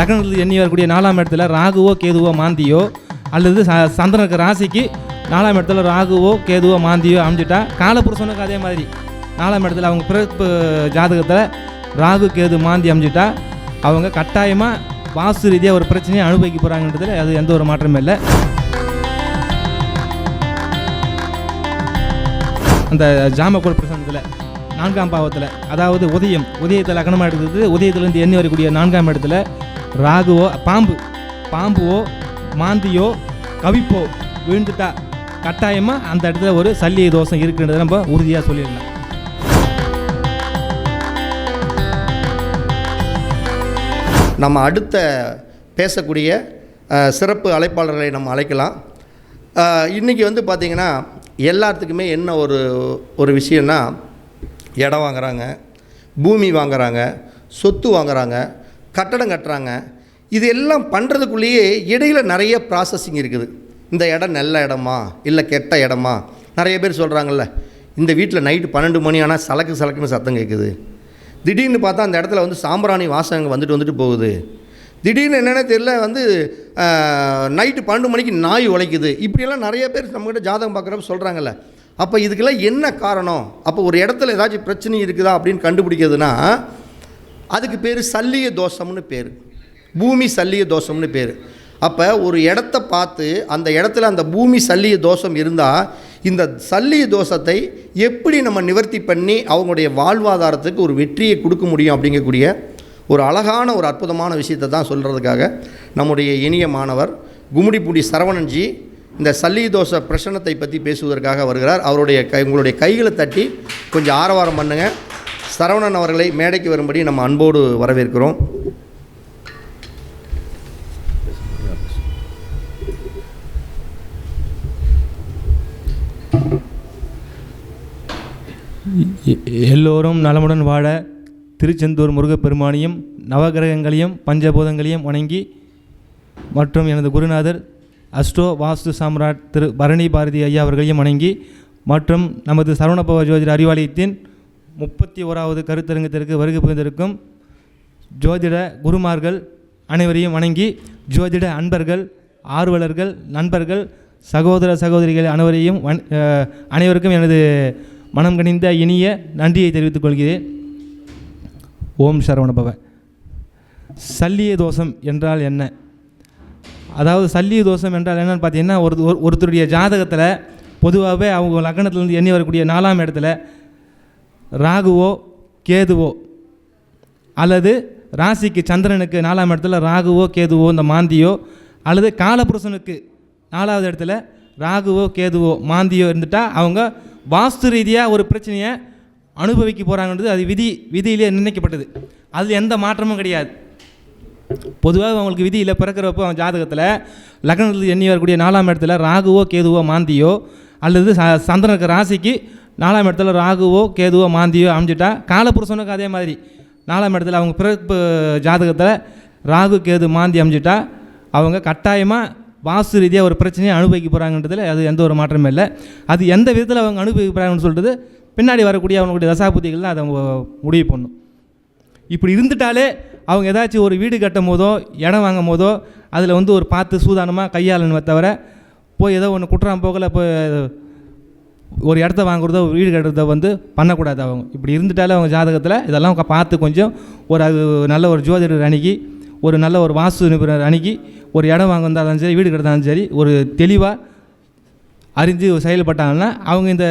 லக்னத்தில் எண்ணி வரக்கூடிய நாலாம் இடத்துல ராகுவோ கேதுவோ மாந்தியோ அல்லது ச சந்திரனுக்கு ராசிக்கு நாலாம் இடத்துல ராகுவோ கேதுவோ மாந்தியோ அமைஞ்சிட்டா காலபுருஷனுக்கு அதே மாதிரி. நாலாம் இடத்துல அவங்க பிறப்பு ஜாதகத்தில் ராகு கேது மாந்தி அமைஞ்சிட்டா அவங்க கட்டாயமாக வாஸ்து ரீதியாக ஒரு பிரச்சனையை அனுபவிக்க போகிறாங்கன்றதுல அது எந்த ஒரு மாற்றமும் இல்லை. அந்த ஜாமக்கோள் பிரசனத்தில் நான்காம் பாவத்தில் அதாவது உதயம் உதயத்தில் லக்னமாக எடுத்தது உதயத்திலேருந்து எண்ணி வரக்கூடிய நான்காம் இடத்துல ராகுவோ பாம்பு பாம்புவோ மாந்தியோ கவிப்போ விழுந்துட்டா கட்டாயமாக அந்த இடத்துல ஒரு சல்லிய தோஷம் இருக்குன்றதை நம்ம உறுதியாக சொல்லிடலாம். நம்ம அடுத்த பேசக்கூடிய சிறப்பு அழைப்பாளர்களை நம்ம அழைக்கலாம். இன்றைக்கி வந்து பார்த்திங்கன்னா எல்லாத்துக்குமே என்ன ஒரு ஒரு விஷயம்னா இடம் வாங்குறாங்க பூமி வாங்குறாங்க சொத்து வாங்குறாங்க கட்டடம் கட்டுறாங்க. இது எல்லாம் பண்ணுறதுக்குள்ளேயே இடையில் நிறைய ப்ராசஸிங் இருக்குது. இந்த இடம் நல்ல இடமா? இல்லை கெட்ட இடமா? நிறைய பேர் சொல்கிறாங்கல்ல இந்த வீட்டில் நைட்டு பன்னெண்டு மணி ஆனால் சலக்கு சலக்குன்னு சத்தம் கேட்குது திடீர்னு பார்த்தா அந்த இடத்துல வந்து சாம்பிராணி வாசம் அங்கே வந்துட்டு வந்துட்டு போகுது. திடீர்னு என்னென்ன தெரியல வந்து நைட்டு பன்னெண்டு மணிக்கு நாய் உழைக்குது. இப்படியெல்லாம் நிறைய பேர் நம்மக்கிட்ட ஜாதகம் பார்க்குறப்ப சொல்கிறாங்கல்ல அப்போ இதுக்கெல்லாம் என்ன காரணம்? அப்போ ஒரு இடத்துல ஏதாச்சும் பிரச்சனை இருக்குதா அப்படின்னு கண்டுபிடிக்கிறதுனா அதுக்கு பேர் சல்லிய தோஷம்னு பேர். பூமி சல்லிய தோஷம்னு பேர். அப்போ ஒரு இடத்த பார்த்து அந்த இடத்துல அந்த பூமி சல்லிய தோஷம் இருந்தால் இந்த சல்லிய தோஷத்தை எப்படி நம்ம நிவர்த்தி பண்ணி அவங்களுடைய வாழ்வாதாரத்துக்கு ஒரு வெற்றியை கொடுக்க முடியும் அப்படிங்கக்கூடிய ஒரு அழகான ஒரு அற்புதமான விஷயத்தை தான் சொல்கிறதுக்காக நம்முடைய இனிய மாணவர் கும்மிடிப்பூடி சரவணன்ஜி இந்த சல்லி தோஷ பிரச்சனத்தை பற்றி பேசுவதற்காக வருகிறார். அவருடைய கை உங்களுடைய கைகளை தட்டி கொஞ்சம் ஆரவாரம் பண்ணுங்கள் சரவணன் அவர்களை மேடைக்கு வரும்படி நம்ம அன்போடு வரவேற்கிறோம். எ- எல்லோரும் நலமுடன் வாழ திருச்செந்தூர் முருகப்பெருமானையும் நவகிரகங்களையும் பஞ்சபூதங்களையும் வணங்கி மற்றும் எனது குருநாதர் அஷ்டோ வாஸ்து சாம்ராட் திரு பரணி பாரதி ஐயா அவர்களையும் வணங்கி மற்றும் நமது சரவணபவ ஜோதிட அறிவாலயத்தின் முப்பத்தி ஓராவது கருத்தரங்கத்திற்கு வருகை புரிந்திருக்கும் ஜோதிட குருமார்கள் அனைவரையும் வணங்கி ஜோதிட அன்பர்கள் ஆர்வலர்கள் நண்பர்கள் சகோதர சகோதரிகள் அனைவரையும் அனைவருக்கும் எனது மனம் கனிந்த இனிய நன்றியை தெரிவித்துக் கொள்கிறேன். ஓம் சரவணபவ. சல்லிய தோஷம் என்றால் என்ன? அதாவது சல்லிய தோஷம் என்றால் என்னன்னு பார்த்தீங்கன்னா ஒரு ஒரு- ஒருத்தருடைய ஜாதகத்தில் பொதுவாகவே அவங்க லக்னத்திலேருந்து எண்ணி வரக்கூடிய நாலாம் இடத்துல ராகுவோ கேதுவோ? அல்லது ராசிக்கு சந்திரனுக்கு நாலாம் இடத்துல ராகுவோ கேதுவோ இந்த மாந்தியோ? அல்லது காலபுருஷனுக்கு நாலாவது இடத்துல ராகுவோ கேதுவோ மாந்தியோ இருந்துட்டால் அவங்க வாஸ்து ரீதியாக ஒரு பிரச்சனையை அனுபவிக்க போகிறாங்கன்றது அது விதி விதியிலே நிர்ணயிக்கப்பட்டது. அதில் எந்த மாற்றமும் கிடையாது. பொதுவாக அவங்களுக்கு விதியில் பிறக்கிறப்போ அவன் ஜாதகத்தில் லக்னத்தில் எண்ணி வரக்கூடிய நாலாம் இடத்துல ராகுவோ கேதுவோ மாந்தியோ அல்லது ச சந்திரனுக்கு ராசிக்கு நாலாம் இடத்துல ராகுவோ கேதுவோ மாந்தியோ அமைஞ்சிட்டா காலபுருஷனுக்கு அதே மாதிரி. நாலாம் இடத்துல அவங்க பிறப்பு ஜாதகத்தில் ராகு கேது மாந்தி அமைஞ்சிட்டா அவங்க கட்டாயமாக வாசு ரீதியாக ஒரு பிரச்சனையை அனுபவிக்க போகிறாங்கன்றதுல அது எந்த ஒரு மாற்றமும் இல்லை. அது எந்த விதத்தில் அவங்க அனுபவிக்க போகிறாங்கன்னு பின்னாடி வரக்கூடிய அவங்களுடைய தசாபுத்திகள் தான் அதை அவங்க முடிவு பண்ணும். இப்படி இருந்துட்டாலே அவங்க ஏதாச்சும் ஒரு வீடு கட்டும் போதோ இடம் வாங்கும் போதோ அதில் வந்து ஒரு பார்த்து சூதானமாக கையாளணுமே தவிர போய் ஏதோ ஒன்று குற்றம் போகல போய் ஒரு இடத்த வாங்குறதோ ஒரு வீடு கட்டுறதோ வந்து பண்ணக்கூடாது அவங்க. இப்படி இருந்துட்டாலே அவங்க ஜாதகத்தில் இதெல்லாம் பார்த்து கொஞ்சம் ஒரு அது நல்ல ஒரு ஜோதிடர் அணுகி ஒரு நல்ல ஒரு வாஸ்து நிபுணர் அணுகி ஒரு இடம் வாங்குறதாலும் சரி வீடு கட்டுறதாலும் சரி ஒரு தெளிவாக அறிஞ்சு செயல்பட்டாங்கன்னா அவங்க இந்த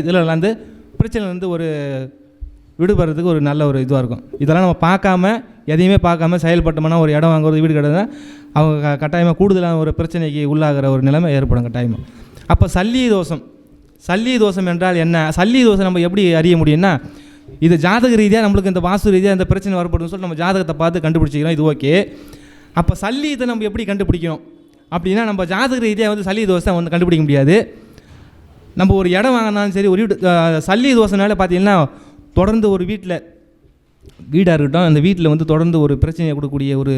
இதில் வந்து பிரச்சனைலேருந்து ஒரு விடுபடுறதுக்கு ஒரு நல்ல ஒரு இதுவாக இருக்கும். இதெல்லாம் நம்ம பார்க்காம எதையுமே பார்க்காம செயல்பட்டோம்னா ஒரு இடம் வாங்குறது வீடு கட்டுறதுனா அவங்க கட்டாயமாக கூடுதலான ஒரு பிரச்சனைக்கு உள்ளாகிற ஒரு நிலைமை ஏற்படும் கட்டாயமாக அப்போ சல்லி தோஷம். சல்லி தோஷம் என்றால் என்ன? சல்லி தோஷம் நம்ம எப்படி அறிய முடியும்னா இது ஜாதக ரீதியாக நம்மளுக்கு இந்த வாஸ்து ரீதியாக இந்த பிரச்சனை வரப்படும்னு சொல்லி நம்ம ஜாதகத்தை பார்த்து கண்டுபிடிச்சிக்கிறோம். இது ஓகே அப்போ சல்லியத்தை நம்ம எப்படி கண்டுபிடிக்கணும் அப்படின்னா நம்ம ஜாதக ரீதியாக வந்து சல்லி தோசை வந்து கண்டுபிடிக்க முடியாது. நம்ம ஒரு இடம் வாங்கினாலும் சரி ஒரு வீடு சல்லி தோசைனால பார்த்தீங்கன்னா தொடர்ந்து ஒரு வீட்டில் வீடாக இருக்கட்டும் அந்த வீட்டில் வந்து தொடர்ந்து ஒரு பிரச்சனையை கொடுக்கக்கூடிய ஒரு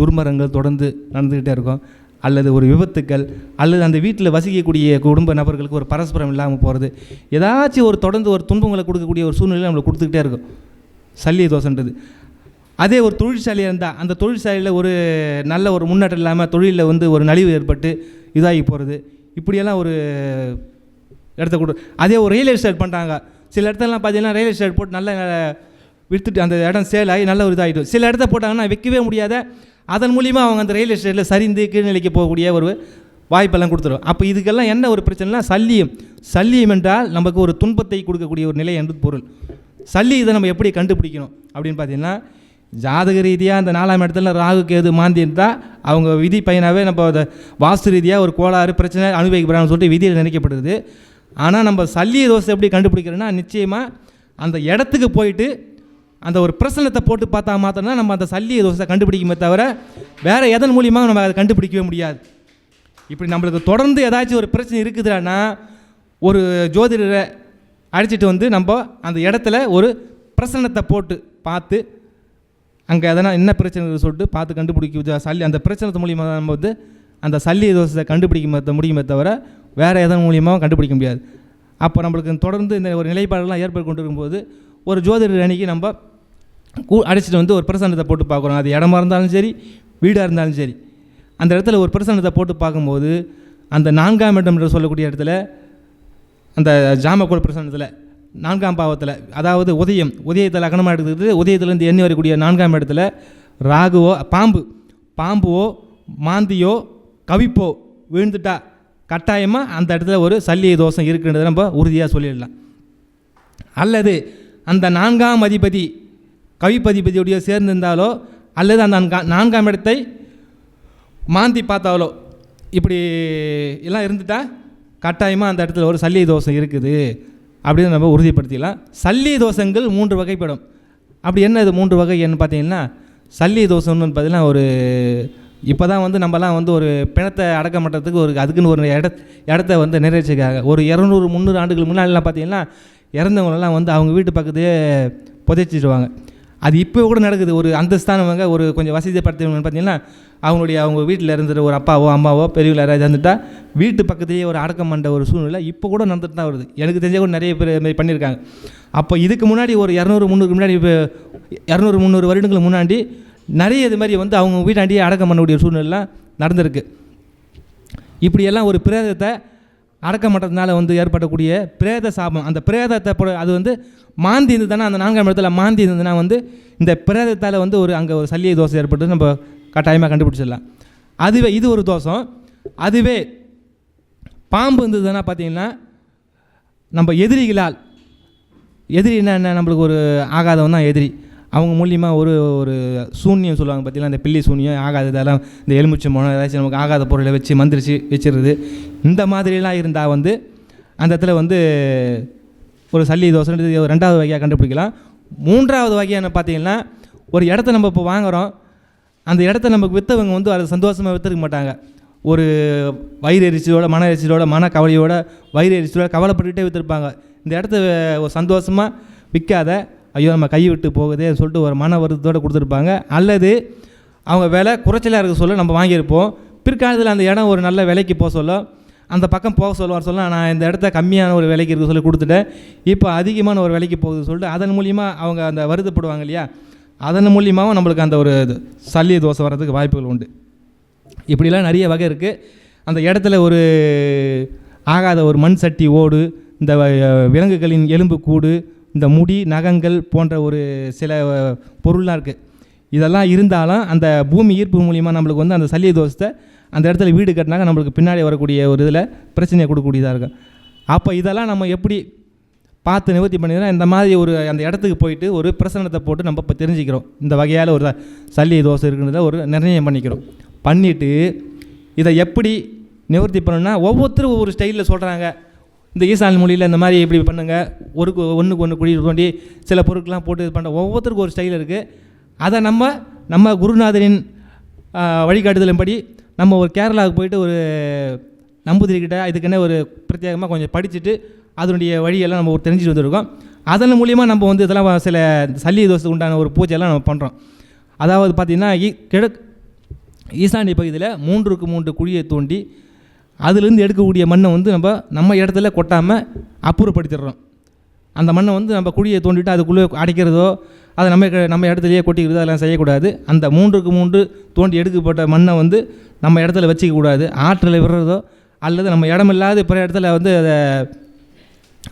துர்மரங்கள் தொடர்ந்து நடந்துக்கிட்டே இருக்கும். அல்லது ஒரு விபத்துக்கள் அல்லது அந்த வீட்டில் வசிக்கக்கூடிய குடும்ப நபர்களுக்கு ஒரு பரஸ்பரம் இல்லாமல் போகிறது ஏதாச்சும் ஒரு தொடர்ந்து ஒரு துன்பங்களை கொடுக்கக்கூடிய ஒரு சூழ்நிலை நம்மளுக்கு கொடுத்துக்கிட்டே இருக்கும். சல்லிய தோசைன்றது அதே ஒரு தொழிற்சாலையாக இருந்தால் அந்த தொழிற்சாலையில் ஒரு நல்ல ஒரு முன்னேற்றம் இல்லாமல் தொழிலில் வந்து ஒரு நலிவு ஏற்பட்டு இதாகி போகிறது இப்படியெல்லாம் ஒரு இடத்த கொடு அதே ஒரு ரியல் எஸ்டேட் பண்ணுறாங்க சில இடத்துலலாம் பார்த்தீங்கன்னா ரியல் எஸ்டேட் போட்டு நல்ல விற்றுட்டு அந்த இடம் சேல் ஆகி நல்ல ஒரு இதாகிடும் சில இடத்த போட்டாங்கன்னா விற்கவே முடியாத அதன் மூலிமா அவங்க அந்த ரயில்வே எஸ்டேட்டில் சரிந்து கீழ்நிலைக்கு போகக்கூடிய ஒரு வாய்ப்பெல்லாம் கொடுத்துரும். அப்போ இதுக்கெல்லாம் என்ன ஒரு பிரச்சனைனா சல்லியம். சல்லியம் என்றால் நமக்கு ஒரு துன்பத்தை கொடுக்கக்கூடிய ஒரு நிலை என்று பொருள். சல்லி இதை நம்ம எப்படி கண்டுபிடிக்கணும் அப்படின்னு பார்த்தீங்கன்னா ஜாதக ரீதியாக அந்த நாலாம் இடத்துல ராகு கேது மாந்தி இருந்தால் அவங்க விதி பையனாகவே நம்ம அதை வாஸ்து ரீதியாக ஒரு கோளாறு பிரச்சனை அனுபவிக்கிறாங்கன்னு சொல்லிட்டு விதியில் நினைக்கப்படுது. ஆனால் நம்ம சல்லிய தோசை எப்படி கண்டுபிடிக்கிறோன்னா நிச்சயமாக அந்த இடத்துக்கு போயிட்டு அந்த ஒரு பிரசனத்தை போட்டு பார்த்தா மாத்திரம் நம்ம அந்த சல்லிய தோசை கண்டுபிடிக்குமே தவிர வேறு எதன் மூலியமாக நம்ம அதை கண்டுபிடிக்கவே முடியாது. இப்படி நம்மளுக்கு தொடர்ந்து ஏதாச்சும் ஒரு பிரச்சனை இருக்குதுன்னா ஒரு ஜோதிடரை அழைச்சிட்டு வந்து நம்ம அந்த இடத்துல ஒரு பிரசனத்தை போட்டு பார்த்து அங்கே எதனா என்ன பிரச்சனை சொல்லிட்டு பார்த்து கண்டுபிடிக்க சல்லி அந்த பிரச்சனை மூலியமாக நம்ம வந்து அந்த சல்லி தோசை கண்டுபிடிக்க முடியுமே தவிர வேறு எதன் மூலியமாகவும் கண்டுபிடிக்க முடியாது. அப்போ நம்மளுக்கு தொடர்ந்து இந்த ஒரு நிலைப்பாடெல்லாம் ஏற்பட்டு கொண்டு இருக்கும்போது ஒரு ஜோதிடர் அன்னைக்கு நம்ம கூ அடிச்சிட்டு வந்து ஒரு பிரசன்னத்தை போட்டு பார்க்குறோம். அது இடமா இருந்தாலும் சரி வீடாக இருந்தாலும் சரி. அந்த இடத்துல ஒரு பிரசன்னத்தை போட்டு பார்க்கும்போது அந்த நான்காம் இடம் என்று சொல்லக்கூடிய இடத்துல அந்த ஜாமக்கோள் பிரசன்னத்தில் நான்காம் பாவத்தில் அதாவது உதயம் உதயத்தில் அகனமாக எடுத்துக்கிட்டு உதயத்துலேருந்து எண்ணி வரக்கூடிய நான்காம் இடத்துல ராகுவோ பாம்பு பாம்புவோ மாந்தியோ கவிப்போ விழுந்துட்டா கட்டாயமாக அந்த இடத்துல ஒரு சல்லிய தோஷம் இருக்குன்றதை நம்ம உறுதியாக சொல்லிடலாம். அல்லது அந்த நான்காம் அதிபதி கவிப்பதிபதியுடைய சேர்ந்திருந்தாலோ அல்லது அந்த நான்காம் இடத்தை மாந்தி பார்த்தாலோ இப்படி எல்லாம் இருந்துட்டா கட்டாயமாக அந்த இடத்துல ஒரு சல்லி தோஷம் இருக்குது அப்படின்னு நம்ம உறுதிப்படுத்திக்கலாம் சல்லி தோஷங்கள் மூன்று வகைப்படும். அப்படி என்ன இது மூன்று வகை என்ன பார்த்தீங்கன்னா சல்லி தோஷம்னு பார்த்தீங்கன்னா ஒரு இப்போ தான் வந்து நம்மலாம் வந்து ஒரு பிணத்தை அடக்கம் பண்ணுறதுக்கு ஒரு அதுக்குன்னு ஒரு இட இடத்த வந்து நிறைவேற்றிருக்காங்க. ஒரு இரநூறு முந்நூறு ஆண்டுகள் முன்னாடிலாம் பார்த்தீங்கன்னா இறந்தவங்களெல்லாம் வந்து அவங்க வீட்டு பக்கத்துலேயே புதைச்சிடுவாங்க. அது இப்போ கூட நடக்குது. ஒரு அந்தஸ்தானவங்க ஒரு கொஞ்சம் வசதிப்படுத்தவங்க பார்த்தீங்கன்னா அவங்களுடைய அவங்க வீட்டில் இருந்துட்டு ஒரு அப்பாவோ அம்மாவோ பெரியவங்கள யாராவது இருந்துட்டால் வீட்டு பக்கத்துலேயே ஒரு அடக்கம் பண்ணுற ஒரு சூழ்நிலை இப்போ கூட நடந்துட்டு தான் வருது. எனக்கு தெரிஞ்ச கூட நிறைய பேர் மாதிரி பண்ணியிருக்காங்க. அப்போ இதுக்கு முன்னாடி ஒரு இரநூறு முந்நூறு முன்னாடி இப்போ இரநூறு முந்நூறு வருடங்களுக்கு முன்னாடி நிறைய இது மாதிரி வந்து அவங்க வீட்டாண்டியே அடக்கம் பண்ணக்கூடிய சூழ்நிலைலாம் நடந்திருக்கு. இப்படியெல்லாம் ஒரு பிரேதத்தை அடக்க பண்ணுறதுனால வந்து ஏற்படக்கூடிய பிரேத சாபம். அந்த பிரேதத்தை அது வந்து மாந்தி இருந்ததுன்னா அந்த நான்காம் இடத்துல மாந்தி இருந்ததுன்னா வந்து இந்த பிரேதத்தால் வந்து ஒரு அங்கே ஒரு சல்லிய தோசை ஏற்பட்டு நம்ம கட்டாயமாக கண்டுபிடிச்சிடலாம். அதுவே இது ஒரு தோஷம். அதுவே பாம்பு இருந்ததுன்னா பார்த்தீங்கன்னா நம்ம எதிரிகளால் எதிரின்னா என்ன நம்மளுக்கு ஒரு ஆகாதவன் தான் எதிரி. அவங்க மூலியமாக ஒரு ஒரு சூன்யம் சொல்லுவாங்க பார்த்தீங்களா இந்த பில்லி சூன்யம் ஆகாத இதெல்லாம் இந்த எலுமிச்சை மனம் ஏதாச்சும் நமக்கு ஆகாத பொருளை வச்சு மந்திரிச்சு வச்சிடுறது இந்த மாதிரிலாம் இருந்தால் வந்து அந்த இடத்துல வந்து ஒரு சல்லி தோசைன்றது ஒரு ரெண்டாவது வகையாக கண்டுபிடிக்கலாம். மூன்றாவது வகையான பார்த்தீங்கன்னா ஒரு இடத்த நம்ம இப்போ வாங்குகிறோம் அந்த இடத்த நமக்கு விற்றவங்க வந்து அதை சந்தோஷமாக விற்றுக்க மாட்டாங்க. ஒரு வயிறு எரிச்சலோட மன எரிச்சலோட மன கவலையோட வயிறு எரிச்சலோட கவலைப்பட்டுக்கிட்டே விற்றுருப்பாங்க இந்த இடத்த ஒரு சந்தோஷமாக விற்காத ஐயோ நம்ம கை விட்டு போகுதே சொல்லிட்டு ஒரு மன வருத்தத்தோடு கொடுத்துருப்பாங்க. அல்லது அவங்க விலை குறைச்சலாக இருக்க சொல்ல நம்ம வாங்கியிருப்போம். பிற்காலத்தில் அந்த இடம் ஒரு நல்ல விலைக்கு போக சொல்ல அந்த பக்கம் போக சொல்லுவார் சொல்ல நான் இந்த இடத்த கம்மியான ஒரு விலைக்கு இருக்க சொல்லி கொடுத்துட்டேன். இப்போ அதிகமான ஒரு விலைக்கு போகுது சொல்லிட்டு அதன் மூலியமாக அவங்க அந்த வருத்தப்படுவாங்க இல்லையா? அதன் மூலியமாகவும் நம்மளுக்கு அந்த ஒரு இது சல்லிய தோசை வர்றதுக்கு வாய்ப்புகள் உண்டு. இப்படிலாம் நிறைய வகை இருக்குது அந்த இடத்துல ஒரு ஆகாத ஒரு மண் சட்டி ஓடு இந்த விலங்குகளின் எலும்பு கூடு இந்த முடி நகங்கள் போன்ற ஒரு சில பொருள்லாம் இருக்குது இதெல்லாம் இருந்தாலும் அந்த பூமி ஈர்ப்பு மூலிமா நம்மளுக்கு வந்து அந்த சல்லிய தோஷத்தை அந்த இடத்துல வீடு கட்டினாங்க நம்மளுக்கு பின்னாடி வரக்கூடிய ஒரு இதில் பிரச்சனையை கொடுக்கக்கூடியதாக இருக்கும். அப்போ இதெல்லாம் நம்ம எப்படி பார்த்து நிவர்த்தி பண்ணிக்கிறோம்? இந்த மாதிரி ஒரு அந்த இடத்துக்கு போயிட்டு ஒரு பிரசனத்தை போட்டு நம்ம இப்போ தெரிஞ்சுக்கிறோம். இந்த வகையால் ஒரு சல்லி தோசை இருக்குன்றத ஒரு நிர்ணயம் பண்ணிக்கிறோம். பண்ணிவிட்டு இதை எப்படி நிவர்த்தி பண்ணணும்னா ஒவ்வொருத்தரும் ஒவ்வொரு ஸ்டைலில் சொல்கிறாங்க இந்த ஈசான் மொழியில் இந்த மாதிரி இப்படி பண்ணுங்கள் ஒரு ஒன்றுக்கு ஒன்று குழி தோண்டி சில பொருட்கள்லாம் போட்டு இது பண்ணுற ஒவ்வொருத்தருக்கும் ஒரு ஸ்டைல் இருக்குது அதை நம்ம நம்ம குருநாதரின் வழிகாட்டுதலின்படி நம்ம ஒரு கேரளாவுக்கு போயிட்டு ஒரு நம்பூதிரிக்கிட்ட இதுக்குன்னு ஒரு பிரத்யேகமாக கொஞ்சம் படிச்சுட்டு அதனுடைய வழியெல்லாம் நம்ம ஒரு தெரிஞ்சுட்டு வந்திருக்கோம். அதன் மூலியமாக நம்ம வந்து இதெல்லாம் சில சல்லி தோசை உண்டான ஒரு பூஜையெல்லாம் நம்ம பண்ணுறோம் அதாவது பார்த்திங்கன்னா ஈ கிழக்கு ஈசானிய பகுதியில் மூன்றுக்கு மூன்று குழியை தோண்டி அதுலேருந்து எடுக்கக்கூடிய மண்ணை வந்து நம்ம நம்ம இடத்துல கொட்டாமல் அப்புறப்படுத்திடுறோம். அந்த மண்ணை வந்து நம்ம குழியை தோண்டிட்டு அதுக்குள்ளே அடைக்கிறதோ அதை நம்ம க- நம்ம இடத்துலையே கொட்டிக்கிறதோ அதெல்லாம் செய்யக்கூடாது. அந்த மூன்றுக்கு மூன்று தோண்டி எடுக்கப்பட்ட மண்ணை வந்து நம்ம இடத்துல வச்சிக்கக்கூடாது. ஆற்றில் விடுறதோ அல்லது நம்ம இடமில்லாத பிற இடத்துல வந்து அதை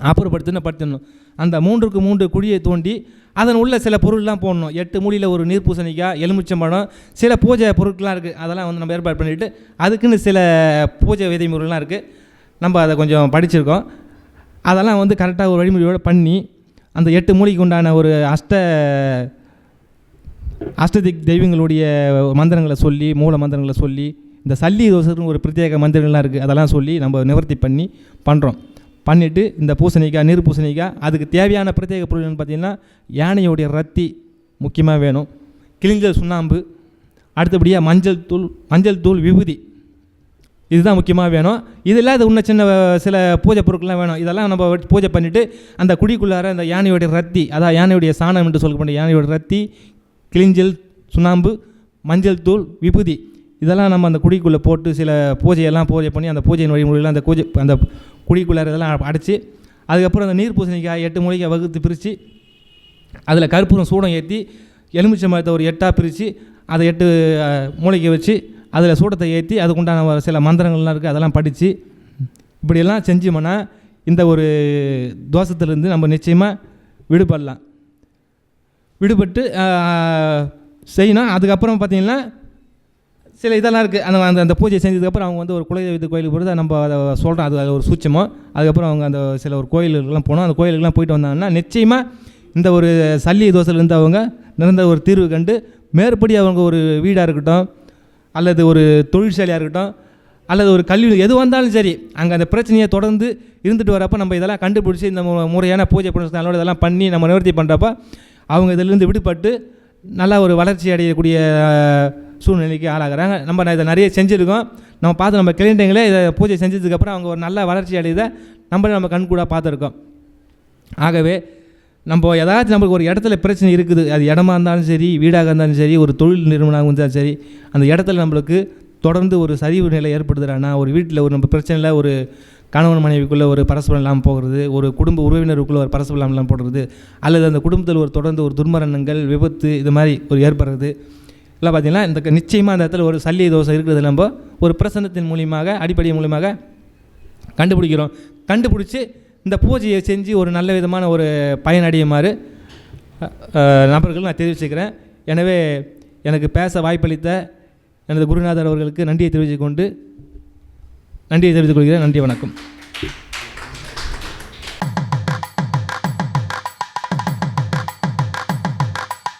அப்புறப்படுத்தின படுத்தணும் அந்த மூன்றுக்கு மூன்று குழியை தோண்டி அதன் உள்ள சில பொருள்லாம் போடணும். எட்டு மூலியில் ஒரு நீர் பூசணிக்காய் எலுமிச்சம்பழம் சில பூஜை பொருட்கள்லாம் இருக்குது அதெல்லாம் வந்து நம்ம ஏற்பாடு பண்ணிவிட்டு அதுக்குன்னு சில பூஜை விதிமுறைலாம் இருக்குது நம்ம அதை கொஞ்சம் படிச்சிருக்கோம். அதெல்லாம் வந்து கரெக்டாக ஒரு வழிமுறையோடு பண்ணி அந்த எட்டு மூலிக்கு உண்டான ஒரு அஷ்ட அஷ்டதிக் தெய்வங்களுடைய மந்திரங்களை சொல்லி மூல மந்திரங்களை சொல்லி இந்த சல்லி தோசைன்னு ஒரு பிரத்யேக மந்திரங்கள்லாம் இருக்குது அதெல்லாம் சொல்லி நம்ம நிவர்த்தி பண்ணி பண்ணுறோம் பண்ணிவிட்டு இந்த பூசணிக்காய் நீர் பூசணிக்காய் அதுக்கு தேவையான பிரத்யேக பொருள்னு பார்த்திங்கன்னா யானையோடைய ரத்தி முக்கியமாக வேணும். கிளிஞ்சல் சுண்ணாம்பு அடுத்தபடியாக மஞ்சள் தூள் மஞ்சள் தூள் விபூதி. இதுதான் முக்கியமாக வேணும். இது அது இன்னும் சின்ன சில பூஜை பொருட்கள்லாம் வேணும். இதெல்லாம் நம்ம பூஜை பண்ணிவிட்டு அந்த குடிக்குள்ளார அந்த யானையோடைய ரத்தி அதான் யானையுடைய சாணம் என்று சொல்லப்பட்ட யானையோட ரத்தி கிளிஞ்சல் சுண்ணாம்பு மஞ்சள் தூள் விபூதி. இதெல்லாம் நம்ம அந்த குடிக்குள்ளே போட்டு சில பூஜையெல்லாம் பூஜை பண்ணி அந்த பூஜையின் வழிமுறையில் அந்த பூஜை அந்த குழிக்குள்ளார இதெல்லாம் அடைச்சி அதுக்கப்புறம் அந்த நீர் பூசணிக்காய் எட்டு மூலிகை வகுத்து பிரித்து அதில் கற்பூரம் சூடம் ஏற்றி எலுமிச்சை மரத்தை ஒரு எட்டாக பிரித்து அதை எட்டு அஹ், மூலிகை வச்சு அதில் சூடத்தை ஏற்றி அதுக்குண்டான சில மந்திரங்கள்லாம் இருக்குது அதெல்லாம் படித்து இப்படியெல்லாம் செஞ்சோம்னா இந்த ஒரு தோஷத்துலேருந்து நம்ம நிச்சயமாக விடுபடலாம். விடுபட்டு செய்யணும். அதுக்கப்புறம் பார்த்திங்கன்னா சில இதெல்லாம் இருக்குது அந்த அந்த அந்த பூஜை செஞ்சதுக்கப்புறம் அவங்க வந்து ஒரு குலதெய்வத்து கோயிலுக்கு போகிறது நம்ம அதை சொல்கிறோம் அது அது ஒரு சூட்சமம். அதுக்கப்புறம் அவங்க அந்த சில ஒரு கோயிலுக்கெல்லாம் போனோம். அந்த கோயிலுக்கெல்லாம் போயிட்டு வந்தாங்கன்னா நிச்சயமாக இந்த ஒரு சல்லி தோசையிலேருந்து அவங்க நிரந்தர ஒரு தீர்வு கண்டு மேற்படி அவங்க ஒரு வீடாக இருக்கட்டும் அல்லது ஒரு தொழிற்சாலையாக இருக்கட்டும் அல்லது ஒரு கல்வி எது வந்தாலும் சரி அங்கே அந்த பிரச்சனையை தொடர்ந்து இருந்துட்டு வரப்போ நம்ம இதெல்லாம் கண்டுபிடிச்சி இந்த மு- முறையான பூஜை புனஸ்காரங்களோட இதெல்லாம் பண்ணி நம்ம நிவர்த்தி பண்ணுறப்ப அவங்க இதிலிருந்து விடுபட்டு நல்லா ஒரு வளர்ச்சி அடையக்கூடிய சூழ்நிலைக்கு ஆளாகிறாங்க. நம்ம இதை நிறைய செஞ்சுருக்கோம். நம்ம பார்த்து நம்ம கிளைண்ட்டுங்களே இதை பூஜை செஞ்சதுக்கப்புறம் அவங்க ஒரு நல்ல வளர்ச்சி அடையதை நம்மளே நம்ம கண்கூடாக பார்த்துருக்கோம். ஆகவே நம்ம ஏதாச்சும் நம்மளுக்கு ஒரு இடத்துல பிரச்சனை இருக்குது. அது இடமா இருந்தாலும் சரி வீடாக இருந்தாலும் சரி ஒரு தொழில் நிறுவனமாக இருந்தாலும் சரி அந்த இடத்துல நம்மளுக்கு தொடர்ந்து ஒரு சரிவு நிலை ஏற்படுதுறானா ஒரு வீட்டில் ஒரு நம்ம பிரச்சனையில் ஒரு கணவன் மனைவிக்குள்ளே ஒரு பரஸ்பரம் இல்லாமல் போகிறது ஒரு குடும்ப உறவினருக்குள்ளே ஒரு பரஸ்பரம் இல்லாமல் போடுறது அல்லது அந்த குடும்பத்தில் ஒரு தொடர்ந்து ஒரு துர்மரணங்கள் விபத்து இது மாதிரி ஒரு ஏற்படுறது. இல்லை பார்த்தீங்கன்னா இந்த நிச்சயமாக அந்த இடத்துல ஒரு சல்லிய தோசை இருக்கிறது நம்ம ஒரு பிரசன்னத்தின் மூலியமாக அடிப்படை மூலியமாக கண்டுபிடிக்கிறோம். கண்டுபிடிச்சி இந்த பூஜையை செஞ்சு ஒரு நல்ல விதமான ஒரு பயனடையுமாறு நபர்கள் நான் தெரிவிச்சுக்கிறேன். எனவே எனக்கு பேச வாய்ப்பளித்த எனது குருநாதர் அவர்களுக்கு நன்றியை தெரிவித்துக்கொண்டு நன்றியை தெரிவித்துக் கொள்கிறேன். நன்றி வணக்கம்.